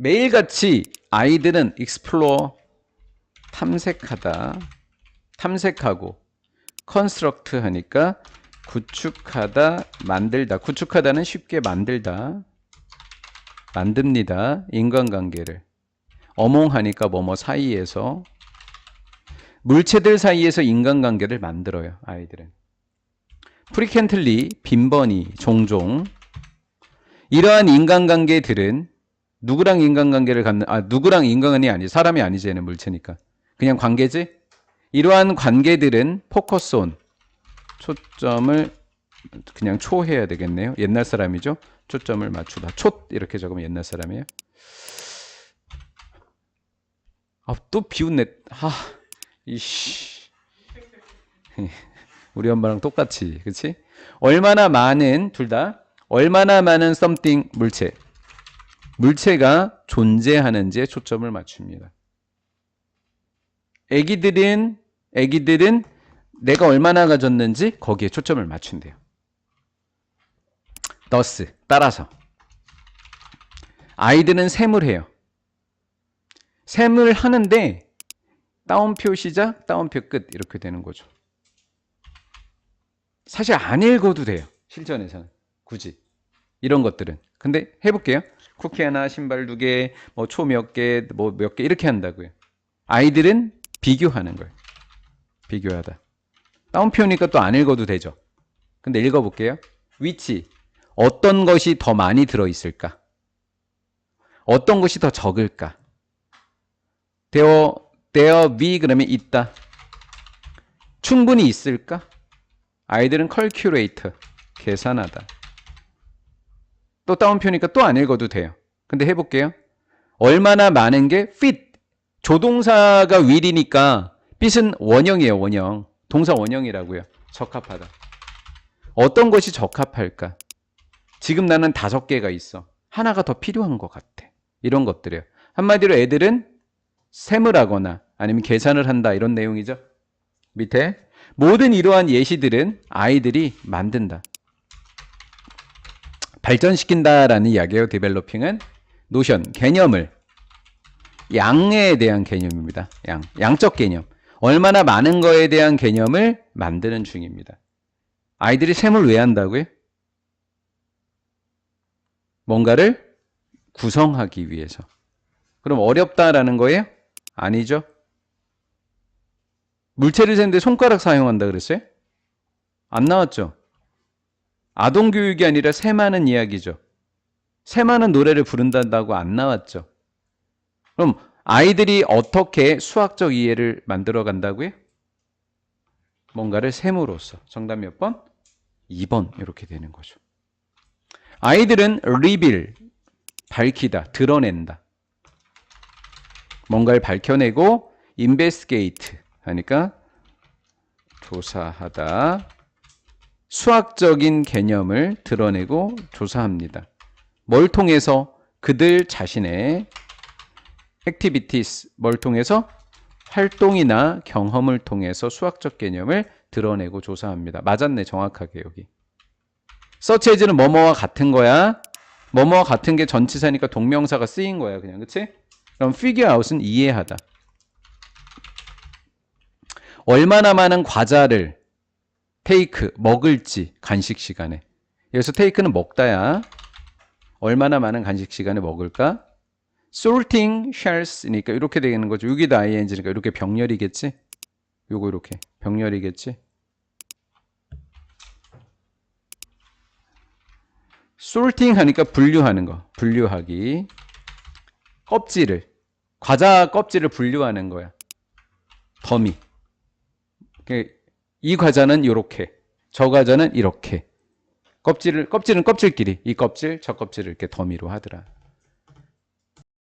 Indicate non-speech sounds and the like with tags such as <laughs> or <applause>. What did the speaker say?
매일같이 아이들은 explore 탐색하다, 탐색하고 construct 하니까 구축하다, 만들다. 구축하다는 쉽게 만들다. 만듭니다. 인간관계를. 어몽하니까 뭐뭐 사이에서 물체들 사이에서 인간관계를 만들어요. 아이들은. 프리켄틀리 빈번히 종종 이러한 인간관계들은 누구랑 인간관계를 갖는 아 누구랑 인간이 아니 사람이 아니지 얘는 물체니까. 그냥 관계지? 이러한 관계들은 포커스 온 초점을 그냥 초 해야 되겠네요. 옛날 사람이죠? 초점을 맞추다. 초 이렇게 적으면 옛날 사람이에요. 아또 비웃네 하 이씨. <laughs> 우리 엄마랑 똑같이 그치? 얼마나 많은 둘 다? 얼마나 많은 something 물체 물체가 존재하는지에 초점을 맞춥니다. 애기들은 애기들은 내가 얼마나 가졌는지 거기에 초점을 맞춘대요. thus 따라서 아이들은 셈을 해요. 셈을 하는데 따옴표 시작, 따옴표 끝 이렇게 되는 거죠. 사실 안 읽어도 돼요. 실전에서는 굳이 이런 것들은. 근데 해볼게요. 쿠키 하나, 신발 두 개, 뭐 초 몇 개, 뭐 몇 개 이렇게 한다고요. 아이들은 비교하는 거예요. 비교하다. 다운표니까 또 안 읽어도 되죠. 근데 읽어볼게요. 위치. 어떤 것이 더 많이 들어있을까? 어떤 것이 더 적을까? there, there be 그러면 있다. 충분히 있을까? 아이들은 calculate, 계산하다. 또 따옴표니까 또 안 읽어도 돼요. 근데 해볼게요. 얼마나 많은 게 fit. 조동사가 will이니까 fit은 원형이에요, 원형. 동사 원형이라고요. 적합하다. 어떤 것이 적합할까? 지금 나는 다섯 개가 있어. 하나가 더 필요한 것 같아. 이런 것들이에요. 한마디로 애들은 셈을 하거나 아니면 계산을 한다. 이런 내용이죠. 밑에. 모든 이러한 예시들은 아이들이 만든다. 발전시킨다라는 이야기예요. 디벨로핑은 노션, 개념을 양에 대한 개념입니다. 양, 양적 개념. 얼마나 많은 거에 대한 개념을 만드는 중입니다. 아이들이 셈을 왜 한다고요? 뭔가를 구성하기 위해서. 그럼 어렵다라는 거예요? 아니죠. 물체를 세는데 손가락 사용한다 그랬어요? 안 나왔죠. 아동 교육이 아니라 세마는 이야기죠. 세마는 노래를 부른다고 안 나왔죠. 그럼 아이들이 어떻게 수학적 이해를 만들어 간다고요? 뭔가를 셈으로써. 정답 몇 번? 2번 이렇게 되는 거죠. 아이들은 reveal 밝히다, 드러낸다. 뭔가를 밝혀내고 investigate 하니까 조사하다. 수학적인 개념을 드러내고 조사합니다. 뭘 통해서 그들 자신의 activities 뭘 통해서 활동이나 경험을 통해서 수학적 개념을 드러내고 조사합니다. 맞았네, 정확하게 여기. as는 뭐뭐와 같은 거야. 뭐뭐와 같은 게 전치사니까 동명사가 쓰인 거야, 그냥. 그치? 그럼 figure out은 이해하다. 얼마나 많은 과자를 테이크 먹을지 간식 시간에. 여기서 테이크는 먹다야 얼마나 많은 간식 시간에 먹을까? Sorting shells니까 이렇게 되는 거죠. 여기도 ing니까 이렇게 병렬이겠지? 요거 이렇게. 병렬이겠지? Sorting 하니까 분류하는 거. 분류하기. 껍질을. 과자 껍질을 분류하는 거야. 더미 이 과자는 이렇게, 저 과자는 이렇게. 껍질을 껍질은 껍질끼리 이 껍질 저 껍질을 이렇게 더미로 하더라.